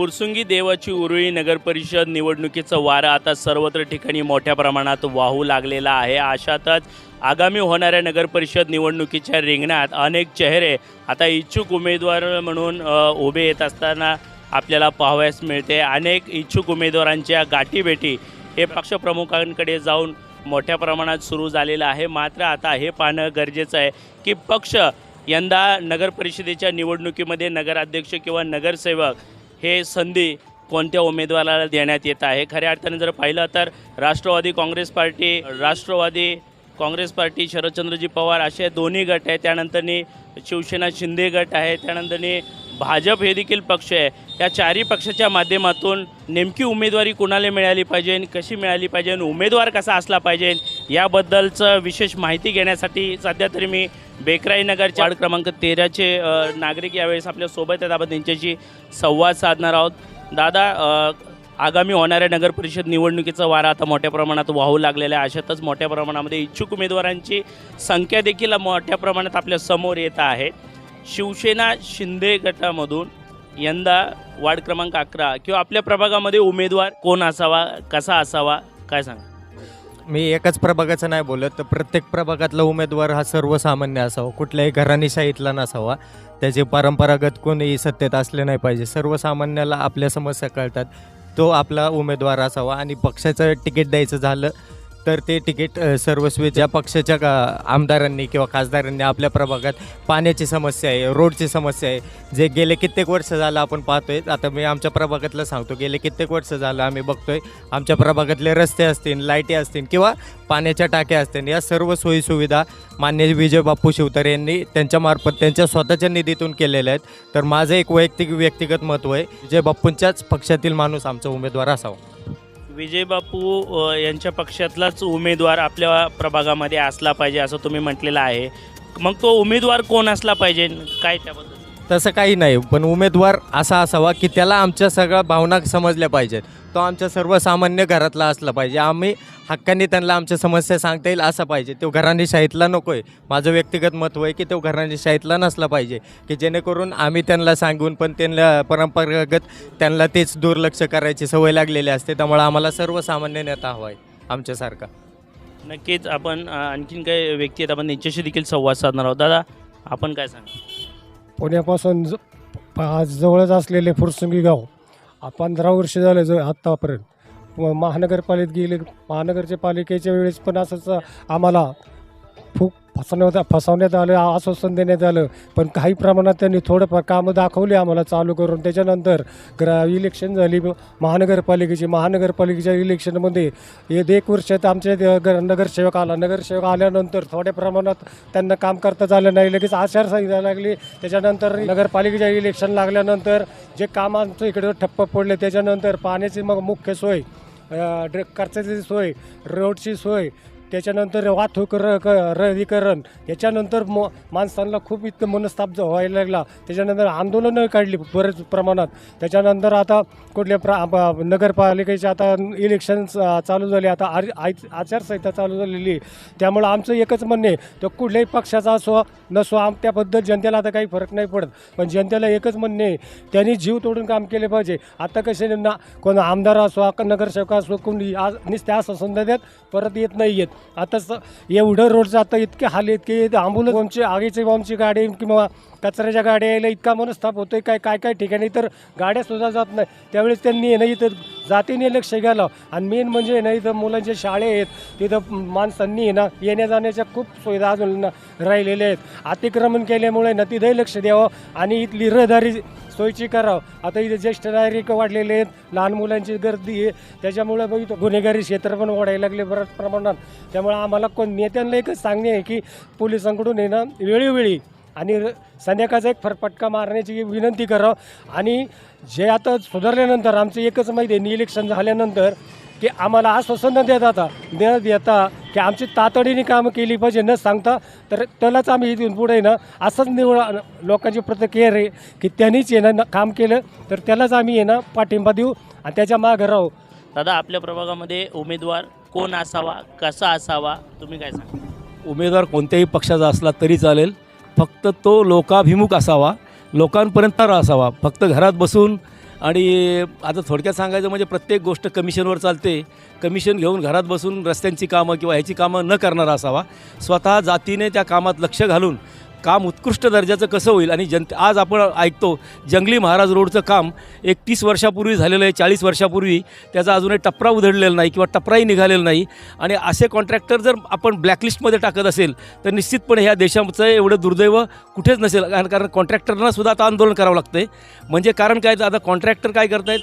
पुरसुंगी देवाची उरुळी नगरपरिषद निवडणुकीचा निवडणुकीचं वारं आता सर्वत्र ठिकाणी मोठ्या प्रमाणात वाहू लागलेला आहे. अशातच आगामी होणाऱ्या नगरपरिषद निवडणुकीच्या रिंगणात अनेक चेहरे आता इच्छुक उमेदवार म्हणून उभे येत असताना आपल्याला पाहावयास मिळते. अनेक इच्छुक उमेदवारांच्या गाठीभेटी हे पक्षप्रमुखांकडे जाऊन मोठ्या प्रमाणात सुरू झालेलं आहे. मात्र आता हे पाहणं गरजेचं आहे की पक्ष यंदा नगरपरिषदेच्या निवडणुकीमध्ये नगराध्यक्ष किंवा नगरसेवक हे संधी कोणत्या उमेदवाराला देण्यात येत आहे? खऱ्या अर्थाने जर पाहिलं तर राष्ट्रवादी काँग्रेस पार्टी राष्ट्रवादी काँग्रेस पार्टी शरदचंद्रजी पवार असे दोन्ही गट आहे त्यानंतरनी शिवसेना शिंदे गट आहे. त्यानंतरनी भाजप हे देखील पक्ष आहे. या चारही पक्षाच्या माध्यमातून नेमकी उमेदवारी कुणाला मिळाली पाहिजे कशी मिळाली पाहिजे उमेदवार कसा असला पाहिजे याबद्दलचं विशेष माहिती घेण्यासाठी सध्या तरी मी बेकराई नगरच्या वार्ड क्रमांक तेराचे नागरिक यावेळेस आपल्यासोबत आहेत. आपण त्यांच्याशी संवाद साधणार आहोत. दादा आगामी होणाऱ्या नगर परिषद निवडणुकीचा वारा आता मोठ्या प्रमाणात वाहू लागलेला आहे. अशातच मोठ्या प्रमाणामध्ये इच्छुक उमेदवारांची संख्या देखील मोठ्या प्रमाणात आपल्यासमोर येत आहे. शिवसेना शिंदे गटामधून यंदा वार्ड क्रमांक अकरा किंवा आपल्या प्रभागामध्ये उमेदवार कोण असावा कसा असावा काय सांगा मी एकाच प्रभागाचं नाही बोलत तर प्रत्येक प्रभागातला उमेदवार हा सर्वसामान्य असावा. कुठल्याही घराणीशाहीतला नसावा. त्याचे परंपरागत कोणीही सत्तेत असले नाही पाहिजे. सर्वसामान्याला आपल्या समस्या कळतात. तो आपला उमेदवार असावा आणि पक्षाचं तिकीट द्यायचं झालं तर ते तिकीट अ, सर्वस्वी ज्या पक्षाच्या का- आमदारांनी किंवा खासदारांनी आपल्या प्रभागात पाण्याची समस्या आहे रोडची समस्या आहे जे गेले कित्येक वर्ष झालं आपण पाहतोय. आता मी आमच्या प्रभागातलं सांगतो गेले कित्येक वर्ष झालं आम्ही बघतोय. आमच्या प्रभागातले रस्ते असतील लाईटी असतील किंवा पाण्याच्या टाक्या असतील या सर्व सोयीसुविधा मान्य विजय बापू शिवतर यांनी त्यांच्यामार्फत त्यांच्या स्वतःच्या निधीतून केलेल्या आहेत. तर माझं एक वैयक्तिक व्यक्तिगत महत्त्व आहे विजय बाप्पूंच्याच पक्षातील माणूस आमचा उमेदवार असावा. विजय बापू यांच्या पक्षातलाच उमेदवार आपल्या प्रभागामध्ये असला पाहिजे असं तुम्ही म्हटलेलं आहे. मग तो उमेदवार कोण असला पाहिजे? काय त्याबद्दल? तसं काही नाही पण उमेदवार असा असावा की त्याला आमच्या सगळ्या भावना समजल्या पाहिजेत. तो आमच्या सर्वसामान्य घरातला असला पाहिजे. आम्ही हक्काने त्यांना आमच्या समस्या सांगता येईल असं पाहिजे. तो घराणी शाहीतला नको आहे माझं व्यक्तिगत मत आहे की तो घराणी शाहीतला नसला पाहिजे की जेणेकरून आम्ही त्यांना सांगून पण त्यांना परंपरागत त्यांना तेच दुर्लक्ष करायची सवय लागलेली असते. त्यामुळे आम्हाला सर्वसामान्य नेता हवा आहे आमच्यासारखा. नक्कीच आपण आणखीन काही व्यक्ती आहेत आपण त्यांच्याशी देखील संवाद साधणार आहोत. दादा आपण काय सांगा पुण्यापासून ज आज जवळच असलेले फुरसुंगी गाव आ- पंधरा वर्ष झाले जो आत्तापर्यंत. व महानगरपालिकेत गेले महानगरच्या पालिकेच्या वेळेस पण असंच आम्हाला खूप फसवण्यात फसवण्यात आलं आश्वासन देण्यात आलं. पण काही प्रमाणात त्यांनी थोडंफार कामं दाखवली आम्हाला चालू करून. त्याच्यानंतर ग्रा इलेक्शन झाली. महानगरपालिकेची महानगरपालिकेच्या इलेक्शनमध्ये हे एक वर्षात आमच्या ग- नगरसेवक आला. नगरसेवक आल्यानंतर थोड्या प्रमाणात त्यांना काम करता झालं नाही. लगेच आचारसंहिता लागली. त्याच्यानंतर नगरपालिकेच्या इलेक्शन लागल्यानंतर जे काम आमचं इकडं ठप्प पडले त्याच्यानंतर पाण्याची मग मुख्य सोय ड्रे ड्र खर्चाची सोय रोडची सोय त्याच्यानंतर वाहतूक र क रहिकरण याच्यानंतर म माणसांना खूप इतकं मनस्ताप व्हायला लागला. त्याच्यानंतर आंदोलनं काढली बरेच प्रमाणात. त्याच्यानंतर आता कुठल्या प्रा ब- नगरपालिकेचे आता इलेक्शन चालू झाले. आता आर आय- आचारसंहिता चालू झालेली. आहे. त्यामुळं आमचं एकच म्हणणे आहे, तो कुठल्याही पक्षाचा असो नसो आम त्याबद्दल जनतेला आता काही फरक नाही पडत. पण जनतेला एकच म्हणणे आहे, त्यांनी जीव तोडून काम केले पाहिजे. आता कसे ना कोण आमदार असो नगरसेवक असो कोणी आज नुसते असं समजा देत परत येत नाही येत. आता स एवढं रोडचं आता इतके हाल आहेत की ॲम्ब्युलन्स बॉम्बची आगीची बॉम्बची गाडी किंवा कचऱ्याच्या गाड्या यायला इतका मनस्ताप होतो आहे काय काय काय ठिकाणी तर गाड्यासुद्धा जात नाही. त्यावेळेस त्यांनी नाही ना इथं जातीने लक्ष घ्यायला आणि मेन म्हणजे नाही ना इथं शाळे आहेत तिथं माणसांनी ना येण्या जाण्याच्या खूप सुविधा अजून राहिलेल्या आहेत. अतिक्रमण केल्यामुळे ना तिथंही लक्ष द्यावं आणि इथली रहदारी सोयीची करावं. आता इथे ज्येष्ठ नागरिक वाढलेले आहेत. लहान मुलांची गर्दी आहे. त्याच्यामुळे मग इथं गुन्हेगारी क्षेत्र पण वाढायला लागले बऱ्याच प्रमाणात. त्यामुळे आम्हाला कोण नेत्यांना एकच सांगणे आहे की पोलिसांकडून येणं वेळोवेळी आणि संध्याकाळचा एक फरफटका मारण्याची विनंती करावं. आणि जे आता सुधारल्यानंतर आमचं एकच माहिती आहे इलेक्शन झाल्यानंतर की आम्हाला आश्वासन न देत आता न देता की आमची तातडीने कामं केली पाहिजे न सांगता तर त्यालाच आम्ही इथून पुढे ना असंच निवड लोकांची प्रतिक्रिया आहे की त्यांनीच ना काम केलं तर त्यालाच आम्ही आहे ना पाठिंबा देऊ आणि त्याच्या मागं राहू. दादा आपल्या प्रभागामध्ये उमेदवार कोण असावा कसा असावा तुम्ही काय सांगा उमेदवार कोणत्याही पक्षाचा असला तरी चालेल. फक्त तो लोकाभिमुख असावा लोकांपर्यंत असावा फक्त घरात बसून आणि आता थोडक्यात सांगायचं म्हणजे प्रत्येक गोष्ट कमिशनवर चालते. कमिशन घेऊन घरात बसून रस्त्यांची कामं किंवा ह्याची कामं न करणारा असावा. स्वतः जातीने त्या कामात लक्ष घालून काम उत्कृष्ट दर्जाचं कसं होईल? आणि जन आज आपण ऐकतो जंगली महाराज रोडचं काम एक तीस वर्षापूर्वी झालेलं आहे चाळीस वर्षापूर्वी. त्याचा अजूनही टपरा उधळलेला नाही किंवा टपराही निघालेला नाही. आणि असे कॉन्ट्रॅक्टर जर आपण ब्लॅकलिस्टमध्ये टाकत असेल तर निश्चितपणे ह्या देशाचं एवढं दुर्दैव कुठेच नसेल. कारण कारण कॉन्ट्रॅक्टरना सुद्धा आता आंदोलन करावं लागतं म्हणजे कारण काय? तर आता कॉन्ट्रॅक्टर काय करतायत?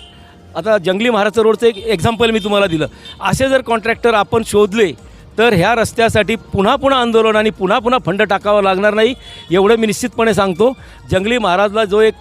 आता जंगली महाराजचं रोडचं एक एक्झाम्पल मी तुम्हाला दिलं. असे जर कॉन्ट्रॅक्टर आपण शोधले तर ह्या रस्त्यासाठी पुन्हा पुन्हा आंदोलन आणि पुन्हा पुन्हा फंड टाकावा लागणार नाही एवढं मी निश्चितपणे सांगतो. जंगली महाराजला जो एक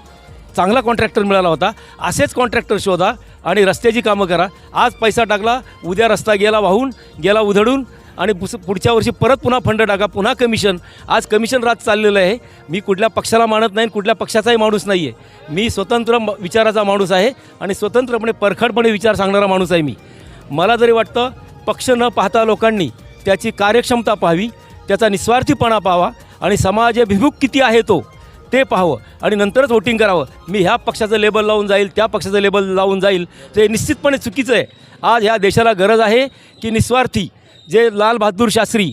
चांगला कॉन्ट्रॅक्टर मिळाला होता असेच कॉन्ट्रॅक्टर शोधा आणि रस्त्याची कामं करा. आज पैसा टाकला उद्या रस्ता गेला वाहून गेला उधळून आणि पुढच्या वर्षी परत पुन्हा फंड टाका पुन्हा कमिशन आज कमिशन राज चाललेलं आहे. मी कुठल्या पक्षाला मानत नाही कुठल्या पक्षाचाही माणूस नाही आहे मी स्वतंत्र म- विचाराचा माणूस आहे आणि स्वतंत्रपणे परखडपणे विचार सांगणारा माणूस आहे मी. मला जरी वाटतं पक्ष न पाहता लोकांनी त्याची कार्यक्षमता पाहावी त्याचा निस्वार्थीपणा पाहावा आणि समाजाभिमुख किती आहे तो ते पाहावं आणि नंतरच वोटिंग करावं. मी ह्या पक्षाचं लेबल लावून जाईल त्या पक्षाचं लेबल लावून जाईल. ते निश्चितपणे चुकीचं आहे. आज ह्या देशाला गरज आहे की निस्वार्थी जे लाल बहादूर शास्त्री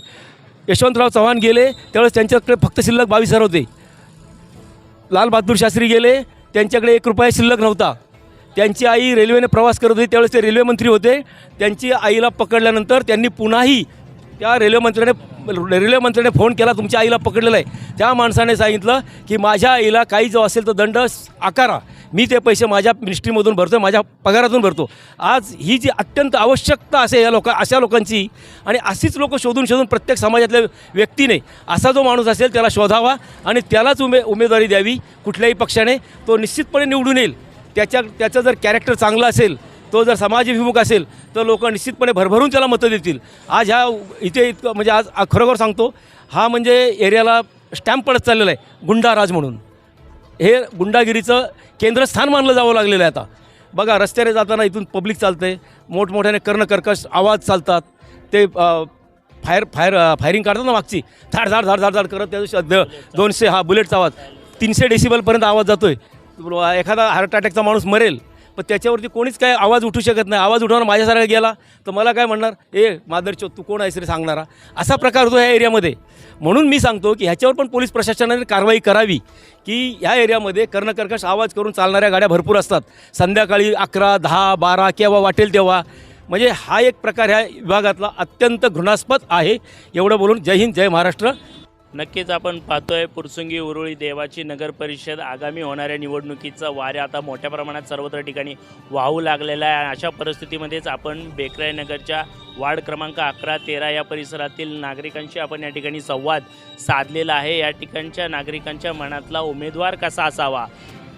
यशवंतराव चव्हाण गेले त्यावेळेस त्यांच्याकडे फक्त शिल्लक बावीस हजार होते. लाल बहादूर शास्त्री गेले त्यांच्याकडे एक रुपया शिल्लक नव्हता. त्यांची आई रेल्वेने प्रवास करत होती त्यावेळेस ते रेल्वेमंत्री होते. त्यांची आईला पकडल्यानंतर त्यांनी पुन्हाही त्या रेल्वे मंत्र्याने रेल्वे मंत्र्याने फोन केला तुमच्या आईला पकडलेलं आहे. त्या माणसाने सांगितलं की माझ्या आईला काही जो असेल तर दंड आकारा. मी ते पैसे माझ्या मिनिस्ट्रीमधून भरतो माझ्या पगारातून भरतो. आज ही जी अत्यंत आवश्यकता असे या लोक अशा लोकांची आणि अशीच लोकं शोधून शोधून प्रत्येक समाजातल्या व्यक्तीने असा जो माणूस असेल त्याला शोधावा आणि त्यालाच उमे उमेदवारी द्यावी कुठल्याही पक्षाने. तो निश्चितपणे निवडून येईल. त्याच्या त्याचं जर कॅरेक्टर चांगलं असेल तो जर समाजाभिमुख असेल तर लोक निश्चितपणे भरभरून त्याला मतं देतील. आज ह्या इथे इतकं म्हणजे आज खरोखर सांगतो हा म्हणजे एरियाला स्टॅम्प पडत चाललेला आहे गुंडाराज म्हणून. हे गुंडागिरीचं केंद्रस्थान मानलं जावं लागलेलं आहे आता. बघा रस्त्याने जाताना इथून पब्लिक चालतं आहे मोठमोठ्याने कर्णकर्कश आवाज चालतात ते फायर फायर फायरिंग काढतात ना मागची धाड धाड धाड धाड धाड करत त्या दिवशी द- दोनशे हा बुलेटचा आवाज तीनशे डेसिबलपर्यंत आवाज जातो आहे एखादा हार्ट अटॅकचा माणूस मरेल पण त्याच्यावरती कोणीच काय आवाज उठू शकत नाही. आवाज उठवणार माझ्यासारखा गेला तर मला काय म्हणणार? ए मादरचो तू कोण आहेस रे सांगणारा? असा प्रकार होतो ह्या एरियामध्ये. म्हणून मी सांगतो की ह्याच्यावर पण पोलीस प्रशासनाने कारवाई करावी की ह्या एरियामध्ये कर्णकर्कश आवाज करून चालणाऱ्या गाड्या भरपूर असतात. संध्याकाळी अकरा दहा बारा केव्हा वाटेल तेव्हा. म्हणजे हा एक प्रकार ह्या विभागातला अत्यंत घृणास्पद आहे. एवढं बोलून जय हिंद जय महाराष्ट्र. नक्कीच आपण पाहतोय पुरसुंगी उरुळी देवाची नगर परिषद आगामी होणाऱ्या निवडणुकीचा वारे आता मोठ्या प्रमाणात सर्वत्र ठिकाणी वाहू लागलेला आहे. अशा परिस्थितीमध्येच आपण बेकराई नगरच्या वार्ड क्रमांक अकरा तेरा या परिसरातील नागरिकांशी आपण या ठिकाणी संवाद साधलेला आहे. या ठिकाणच्या नागरिकांच्या मनातला उमेदवार कसा असावा?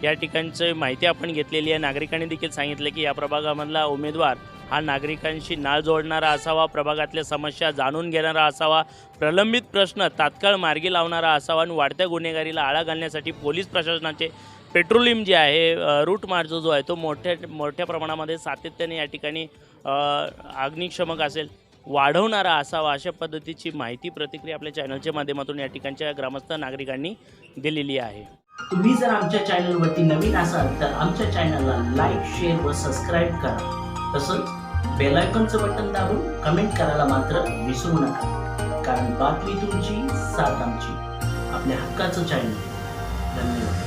या ठिकाणची माहिती आपण घेतलेली आहे. नागरिकांनी देखील सांगितलं की या प्रभागामधला उमेदवार हा नागरिकांशी नाळ जोडणारा असावा प्रभागातल्या समस्या जाणून घेणारा असावा प्रलंबित प्रश्न तात्काळ मार्गी लावणारा असावा आणि वाढत्या गुन्हेगारीला आळा घालण्यासाठी पोलीस प्रशासनाचे पेट्रोलियम जे आहे रूट मार्च जो आहे तो मोठ्या मोठ्या प्रमाणामध्ये सातत्याने या ठिकाणी अग्निशमक असेल वाढवणारा असावा अशा पद्धतीची माहिती प्रतिक्रिया आपल्या चॅनलच्या माध्यमातून या ठिकाणच्या ग्रामस्थ नागरिकांनी दिलेली आहे. तुम्ही जर आमच्या चॅनलवरती नवीन असाल तर आमच्या चॅनलला लाईक शेअर व सबस्क्राईब करा. तसंच बेल आयकॉनचं बटन दाबून कमेंट करायला मात्र विसरू नका. कारण बातमी तुमची साथ आमची. आपल्या हक्काचं चॅनल धन्यवाद.